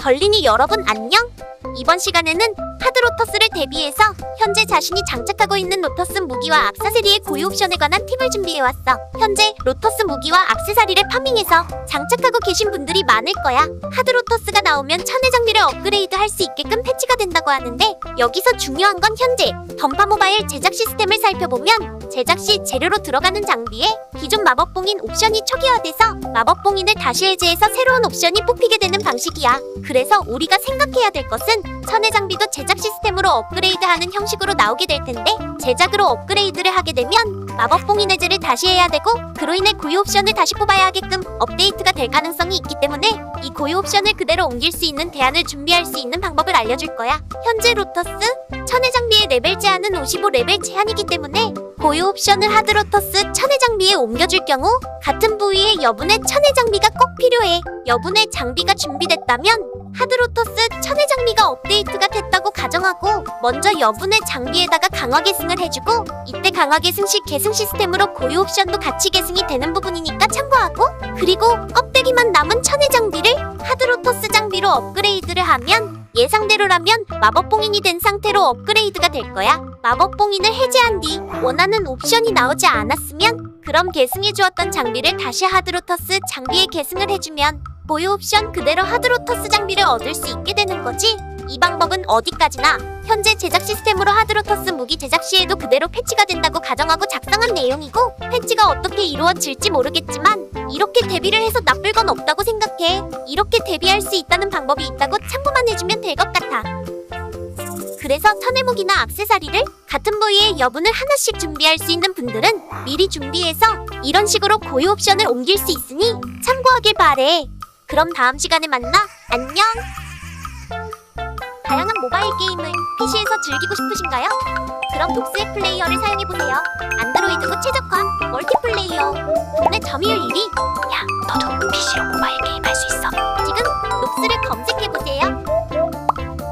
걸린이 여러분 안녕? 이번 시간에는 하드로터스를 대비해서 현재 자신이 장착하고 있는 로터스 무기와 악세사리의 고유 옵션에 관한 팁을 준비해왔어. 현재 로터스 무기와 악세사리를 파밍해서 장착하고 계신 분들이 많을 거야. 하드로터스가 나오면 천의 장비를 업그레이드 할 수 있게끔 패치가 된다고 하는데 여기서 중요한 건 현재 던파 모바일 제작 시스템을 살펴보면 제작 시 재료로 들어가는 장비에 기존 마법봉인 옵션이 초기화돼서 마법봉인을 다시 해제해서 새로운 옵션이 뽑히게 되는 방식이야. 그래서 우리가 생각해야 될 것은 천의 장비도 제작 시스템으로 업그레이드하는 형식으로 나오게 될 텐데 제작으로 업그레이드를 하게 되면 마법 봉인 해제를 다시 해야 되고 그로 인해 고유 옵션을 다시 뽑아야 하게끔 업데이트가 될 가능성이 있기 때문에 이 고유 옵션을 그대로 옮길 수 있는 대안을 준비할 수 있는 방법을 알려줄 거야. 현재 로터스 천의 장비의 레벨 제한은 55레벨 제한이기 때문에 고유 옵션을 하드로터스 천의 장비에 옮겨줄 경우 같은 부위의 여분의 천의 장비가 꼭 필요해. 여분의 장비가 준비됐다면 하드로터스 천의 장비가 업데이트가 됐다 고 가정하고 먼저 여분의 장비에다가 강화 계승을 해주고 이때 강화 계승 시 계승 시스템으로 고유 옵션도 같이 계승이 되는 부분이니까 참고하고 그리고 껍데기만 남은 천의 장비를 하드로터스 장비로 업그레이드를 하면 예상대로라면 마법봉인이 된 상태로 업그레이드가 될 거야. 마법봉인을 해제한 뒤 원하는 옵션이 나오지 않았으면 그럼 계승해 주었던 장비를 다시 하드로터스 장비에 계승을 해주면 보유 옵션 그대로 하드로터스 장비를 얻을 수 있게 되는 거지. 이 방법은 어디까지나 현재 제작 시스템으로 하드로터스 무기 제작 시에도 그대로 패치가 된다고 가정하고 작성한 내용이고 패치가 어떻게 이루어질지 모르겠지만 이렇게 대비를 해서 나쁠 건 없다고 생각해. 이렇게 대비할 수 있다는 방법이 있다고 참고만 해주면 될 것 같아. 그래서 천혜목이나 악세사리를 같은 부위의 여분을 하나씩 준비할 수 있는 분들은 미리 준비해서 이런 식으로 고유 옵션을 옮길 수 있으니 참고하길 바래. 그럼 다음 시간에 만나. 안녕. 모바일 게임을 PC에서 즐기고 싶으신가요? 그럼 녹스의 플레이어를 사용해보세요. 안드로이드고 최적화, 멀티플레이어, 국내 점유율 1위. 야, 너도 PC로 모바일 게임 할 수 있어.